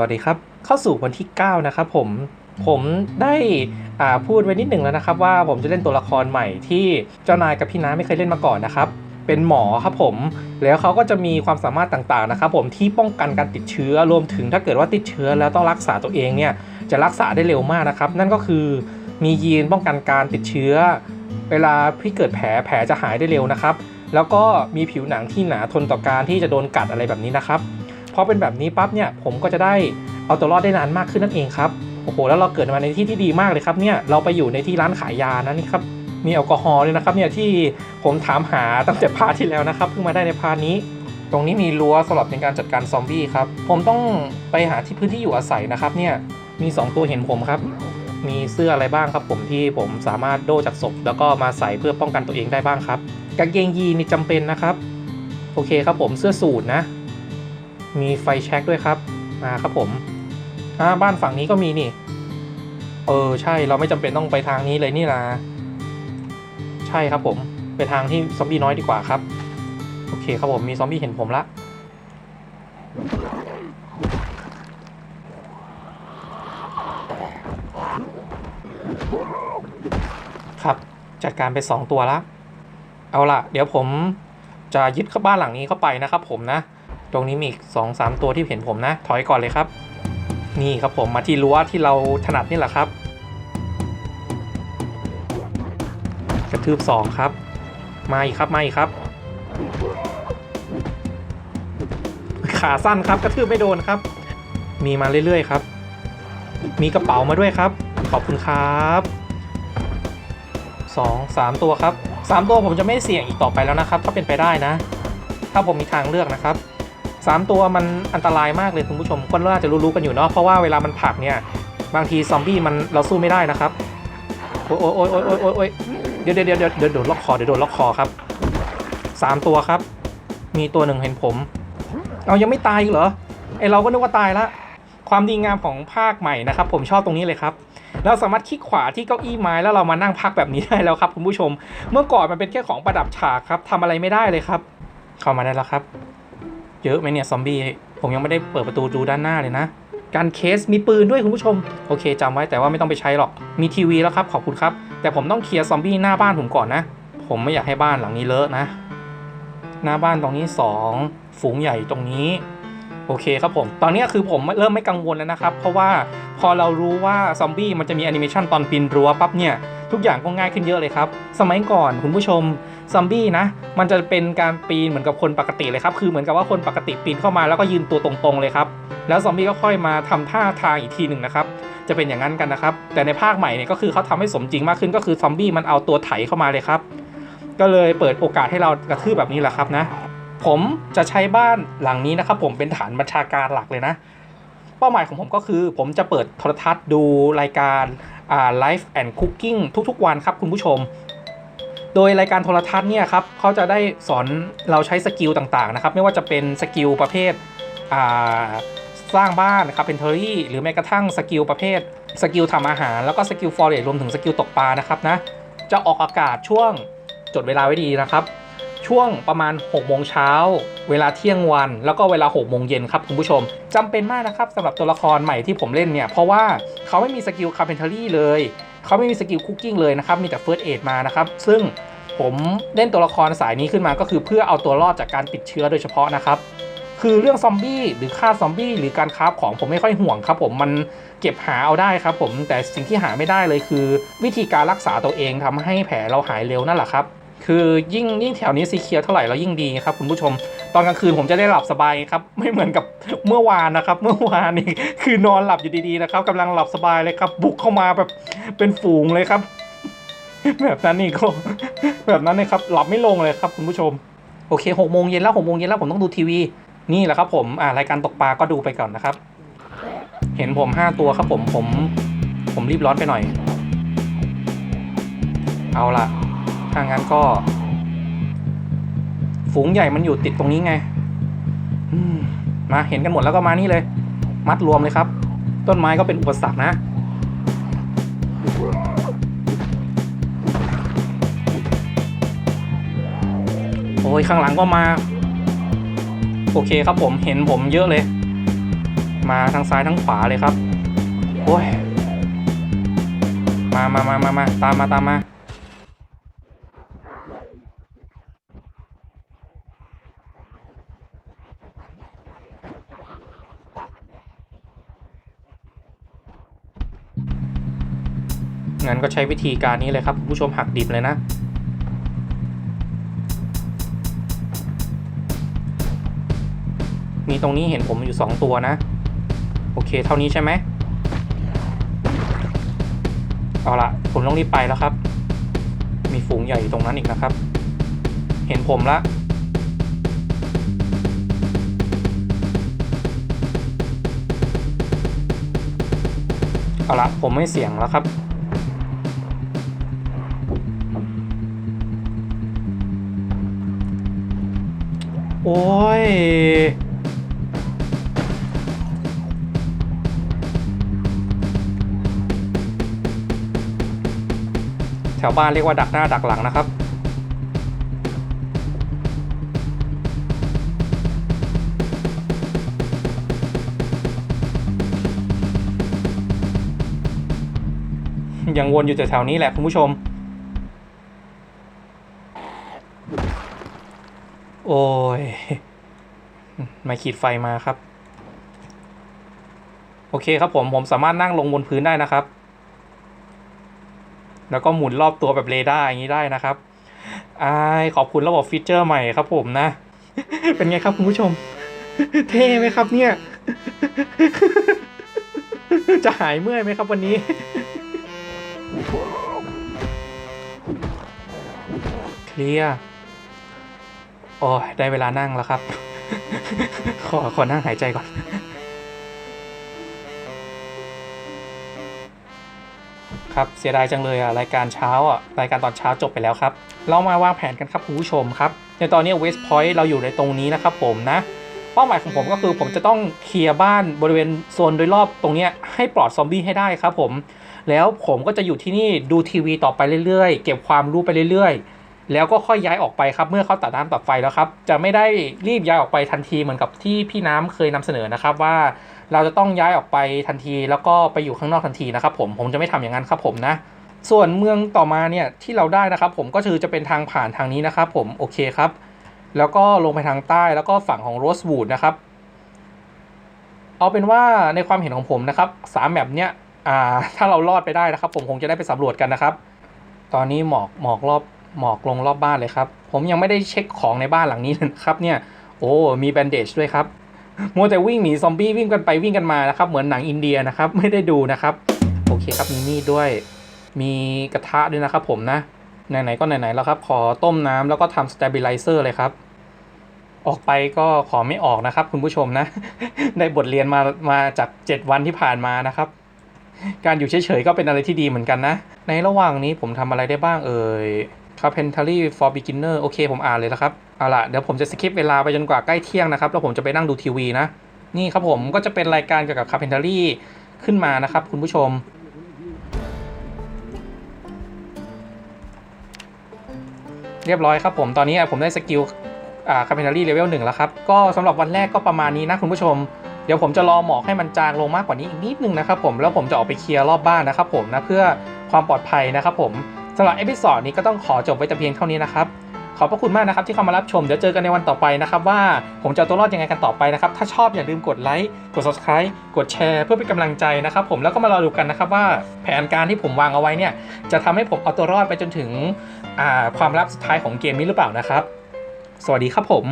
วัสดีครับ เข้าสู่วันที่ 9 นะครับผม ผมได้อ่าพูดไว้นิดหนึ่งแล้วนะครับ ว่าผมจะเล่นตัวละครใหม่ที่เจ้านายกับพี่น้าไม่เคยเล่นมาก่อนนะครับ เป็นหมอครับผม แล้วเขาก็จะมีความสามารถต่างๆนะครับ ผมที่ป้องกันการติดเชื้อรวมถึงถ้าเกิดว่าติดเชื้อแล้วต้องรักษาตัวเองเนี่ยจะรักษาได้เร็วมากนะครับ นั่นก็คือมียีนป้องกันการติดเชื้อ เวลาพี่เกิดแผลแผลจะหายได้เร็วนะครับ แล้วก็มีผิวหนังที่หนาทนต่อการที่จะโดนกัดอะไรแบบนี้นะครับ พอเป็นแบบนี้ปั๊บเนี่ยผมก็จะได้เอาตัวรอดได้นานมากขึ้นนั่นเองครับโอ้โหแล้วเราเกิดมาในที่ที่ดีมากเลยครับเนี่ยเราไปอยู่ในที่ร้านขายยานะนี่ครับมีแอลกอฮอล์เลยนะครับเนี่ยที่ผมถามหาตั้งแต่พาร์ทที่แล้วนะครับเพิ่งมาได้ในพาร์ทนี้ ตรงนี้มีรั้วสำหรับในการจัดการซอมบี้ครับผมต้องไปหาที่พื้นที่อยู่อาศัยนะครับเนี่ยมี 2 ตัวเห็นผมครับ มีเสื้ออะไรบ้างครับผมที่ผมสามารถโดจากศพแล้วก็มาใส่เพื่อป้องกันตัวเองได้บ้างครับกางเกงยีนนี่จำเป็นนะครับ โอเคครับผมเสื้อสูทนะ มีไฟแช็กด้วยครับมาครับผมอ่าบ้านฝั่งนี้ก็มีนี่ เออใช่เราไม่จำเป็นต้องไปทางนี้เลยนี่นะใช่ครับผมไปทางที่ซอมบี้น้อยดีกว่าครับ โอเคครับผมมีซอมบี้เห็นผมละครับจัดการไป 2 ตัวละ เอาล่ะ เดี๋ยวผมจะยึดเข้าบ้านหลังนี้เข้าไปนะครับผมนะ ตรงนี้มีอีกสองสามตัวที่เห็นผมนะ ถอยก่อนเลยครับ นี่ครับผมมาที่รั้วที่เราถนัดนี่แหละครับ กระทืบสองครับ มาอีกครับมาอีกครับ ขาสั้นครับกระทืบไม่โดนครับ มีมาเรื่อยๆครับ มีกระเป๋ามาด้วยครับ ขอบคุณครับสองสามตัวครับสามตัวผมจะไม่เสี่ยงอีกต่อไปแล้วนะครับ ถ้าเป็นไปได้นะ ถ้าผมมีทางเลือกนะครับ สามตัวมันอันตรายมากเลยคุณผู้ชมก็น่าจะรู้ๆกันอยู่เนาะเพราะว่าเวลามันผลักเนี่ยบางทีซอมบี้มันเราสู้ไม่ได้นะครับโอ้ยโอ้ยโอ้ยโอ้ยโอ้ยโอ้ยเดี๋ยวเดี๋ยวเดี๋ยวเดี๋ยวเดี๋ยวโดนล็อกคอเดี๋ยวโดนล็อกคอครับสามตัวครับ มีตัวหนึ่งเห็นผม เอายังไม่ตายอีกเหรอไอเราก็นึกว่าตายละความดีงามของภาคใหม่นะครับ ผมชอบตรงนี้เลยครับเราสามารถคลิกขวาที่เก้าอี้ไม้แล้วเรามานั่งพักแบบนี้ได้แล้วครับคุณผู้ชม เมื่อก่อนมันเป็นแค่ของประดับฉากครับทำอะไรไม่ได้เลยครับ เข้ามาได้แล้วครับ เยอะไหมเนี่ยซอมบี้ผมยังไม่ได้เปิดประตูดูด้านหน้าเลยนะ การเคสมีปืนด้วยคุณผู้ชม โอเคจำไว้แต่ว่าไม่ต้องไปใช้หรอกมีทีวีแล้วครับขอบคุณครับ แต่ผมต้องเคลียร์ซอมบี้หน้าบ้านผมก่อนนะ ผมไม่อยากให้บ้านหลังนี้เลอะนะ หน้าบ้านตรงนี้ 2 ฝูงใหญ่ตรงนี้โอเคครับผม ตอนนี้คือผมเริ่มไม่กังวลแล้วนะครับ เพราะว่าพอเรารู้ว่าซอมบี้มันจะมีแอนิเมชันตอนปีนรั้วปั๊บเนี่ย ทุกอย่างก็ง่ายขึ้นเยอะเลยครับ สมัยก่อนคุณผู้ชม ซอมบี้นะ มันจะเป็นการปีนเหมือนกับคนปกติเลยครับ คือเหมือนกับว่าคนปกติปีนเข้ามาแล้วก็ยืนตัวตรงๆเลยครับ แล้วซอมบี้ก็ค่อยมาทำท่าทางอีกทีหนึ่งนะครับ จะเป็นอย่างนั้นกันนะครับ แต่ในภาคใหม่เนี่ยก็คือเขาทำให้สมจริงมากขึ้น ก็คือซอมบี้มันเอาตัวไถเข้ามาเลยครับ ก็เลยเปิดโอกาสให้เรากระทืบแบบนี้แหละครับนะ ผมจะใช้บ้านหลังนี้นะครับ ผมเป็นฐานบัญชาการหลักเลยนะ เป้าหมายของผมก็คือ ผมจะเปิดโทรทัศน์ดูรายการอ่า Life and Cooking ทุกๆวันครับคุณผู้ชม โดยรายการโทรทัศน์เนี่ยครับเขาจะได้สอนเราใช้สกิลต่างๆนะครับ ไม่ว่าจะเป็นสกิลประเภทสร้างบ้านนะครับเป็นเทอรี่หรือแม้กระทั่งสกิลประเภทสกิลทำอาหาร แล้วก็สกิลฟอร์เรสรวมถึงสกิลตกปลานะครับนะจะออกอากาศช่วงจดเวลาไว้ดีนะครับ ช่วงประมาณ6โมงเช้าเวลาเที่ยงวัน แล้วก็เวลา6โมงเย็นครับคุณผู้ชมจำเป็นมากนะครับสำหรับตัวละครใหม่ที่ผมเล่นเนี่ยเพราะว่าเขาไม่มีสกิลคาร์เพนเทอรี่เลย เขาไม่มีสกิลคุกกิ้งเลยนะครับ มีแต่เฟิร์สเอดมานะครับ ซึ่งผมเล่นตัวละครสายนี้ขึ้นมาก็คือเพื่อเอาตัวรอดจากการติดเชื้อโดยเฉพาะนะครับ คือเรื่องซอมบี้หรือฆ่าซอมบี้หรือการคราฟของผมไม่ค่อยห่วงครับผมมันเก็บหาเอาได้ครับผมแต่สิ่งที่หาไม่ได้เลยคือ วิธีการรักษาตัวเองทำให้แผลเราหายเร็วนั่นแหละครับ คือยิ่งยิ่งแถวนี้สีเขียวเท่าไหร่แล้วยิ่งดีครับคุณผู้ชม ตอนกลางคืนผมจะได้หลับสบายครับ ไม่เหมือนกับเมื่อวานนะครับ เมื่อวานนี่คือนอนหลับอยู่ดีๆนะครับกำลังหลับสบายเลยครับ บุกเข้ามาแบบเป็นฝูงเลยครับ แบบนั้นนี่ก็แบบนั้นเลยครับหลับไม่ลงเลยครับคุณผู้ชมโอเคหกโมงเย็นแล้วหกโมงเย็นแล้วผมต้องดูทีวีนี่แหละครับผมอ่ารายการตกปลาก็ดูไปก่อนนะครับ เห็นผมห้าตัวครับผมผม ผมรีบร้อนไปหน่อย เอาล่ะ ถ้างั้นก็ ฝูงใหญ่มันอยู่ติดตรงนี้ไงมาเห็นกันหมดแล้วก็มานี่เลย มัดรวมเลยครับ ต้นไม้ก็เป็นอุปสรรคนะโอ้ยข้างหลังก็มา โอเคครับผมเห็นผมเยอะเลย มาทั้งซ้ายทั้งขวาเลยครับโอ้ยมามามามามาตามมาตามมา งั้นก็ใช้วิธีการนี้เลยครับคุณผู้ชมหักดิบเลยนะ มีตรงนี้เห็นผมอยู่ 2 ตัวนะ โอเคเท่านี้ใช่ไหมเอาละผมต้องรีบไปแล้วครับ มีฝูงใหญ่อยู่ตรงนั้นอีกนะครับ เห็นผมละเอาละผมไม่เสี่ยงแล้วครับ โอ้ย แถวบ้านเรียกว่าดักหน้าดักหลังนะครับยังวนอยู่แถวๆนี้แหละคุณผู้ชม โอ้ย ไมาขีดไฟมาครับ โอเคครับผม ผมสามารถนั่งลงบนพื้นได้นะครับ แล้วก็หมุนรอบตัวแบบเรดาร์อย่างนี้ได้นะครับอายขอบคุณระบบฟีเจอร์ใหม่ครับผมนะ เป็นไงครับคุณผู้ชม เท่ไหมครับเนี่ย จะหายเมื่อยไหมครับวันนี้เคลียร์ อ้ยได้เวลานั่งแล้วครับ ขอขอนั่งหายใจก่อน ครับเสียดายจังเลยอะรายการเช้าอะรายการตอนเช้าจบไปแล้วครับ เรามาวางแผนกันครับคุณผู้ชมครับ ในตอนนี้เวสพอยต์เราอยู่ในตรงนี้นะครับผมนะเป้าหมายของผมก็คือผมจะต้องเคลียร์บ้านบริเวณโซนโดยรอบตรงนี้ให้ปลอดซอมบี้ให้ได้ครับผม แล้วผมก็จะอยู่ที่นี่ดูทีวีต่อไปเรื่อยๆ เก็บความรู้ไปเรื่อยๆ แล้วก็ค่อยย้ายออกไปครับ เมื่อเขาตัดน้ำตัดไฟแล้วครับ จะไม่ได้รีบย้ายออกไปทันทีเหมือนกับที่พี่น้ำเคยนำเสนอนะครับว่าเราจะต้องย้ายออกไปทันที แล้วก็ไปอยู่ข้างนอกทันทีนะครับผมผมจะไม่ทำอย่างนั้นครับผมนะส่วนเมืองต่อมาเนี่ยที่เราได้นะครับ ผมก็คือจะเป็นทางผ่านทางนี้นะครับ ผมโอเคครับ แล้วก็ลงไปทางใต้แล้วก็ฝั่งของโรสวูดนะครับเอาเป็นว่าในความเห็นของผมนะครับสามแบบเนี้ยอ่าถ้าเรารอดไปได้นะครับ ผมคงจะได้ไปสำรวจกันนะครับ ตอนนี้หมอกหมอกรอบ หมอกลงรอบบ้านเลยครับ ผมยังไม่ได้เช็คของในบ้านหลังนี้นะครับเนี่ย โอ้ มีแบนเดจด้วยครับ มัวแต่วิ่งหนีซอมบี้วิ่งกันไปวิ่งกันมานะครับ เหมือนหนังอินเดียนะครับ ไม่ได้ดูนะครับ โอเคครับ มีมีดด้วย มีกระทะด้วยนะครับผมนะ ไหนๆ ก็ไหนๆ แล้วครับ ขอต้มน้ำแล้วก็ทำสเต b ิ l ไลเซอร์เลยครับ ออกไปก็ขอไม่ออกนะครับ คุณผู้ชมนะ ได้บทเรียนมา มาจาก 7 วันที่ผ่านมานะครับการอยู่เฉยๆก็เป็นอะไรที่ดีเหมือนกันนะ ในระหว่างนี้ผมทำอะไรได้บ้างเอ่ย Carpentry for Beginner โอเค ผมอ่านเลยแล้วครับ เอาล่ะ เดี๋ยวผมจะสคิปเวลาไปจนกว่าใกล้เที่ยงนะครับ แล้วผมจะไปนั่งดูทีวีนะ นี่ครับผมก็จะเป็นรายการเกี่ยวกับ Carpentry ขึ้นมานะครับ คุณผู้ชม เรียบร้อยครับผม ตอนนี้ผมได้สกิลอ่า Carpentry Level 1แล้วครับ ก็สำหรับวันแรกก็ประมาณนี้นะคุณผู้ชม เดี๋ยวผมจะรอหมอกให้มันจางลงมากกว่านี้อีกนิดนึงนะครับผม แล้วผมจะออกไปเคลียร์รอบบ้านนะครับผมนะเพื่อความปลอดภัยนะครับผม สำหรับเอพิ o d ดนี้ก็ต้องขอจบไว้แต่เพียงเท่านี้นะครับขอบพระคุณมากนะครับที่เข้ามารับชม เดี๋ยวเจอกันในวันต่อไปนะครับ ว่าผมจะเอาตัวรอดยังไงกันต่อไปนะครับ ถ้าชอบอย่าลืมกดไลค์กด subscribe กดแชร์เพื่อเป็นกำลังใจนะครับผมแล้วก็มารอดูกันนะครับว่าแผนการที่ผมวางเอาไว้เนี่ย จะทำให้ผมเอาตัวรอดไปจนถึงความลับสุดท้ายของเกมนี้หรือเปล่านะครับ สวัสดีครับผม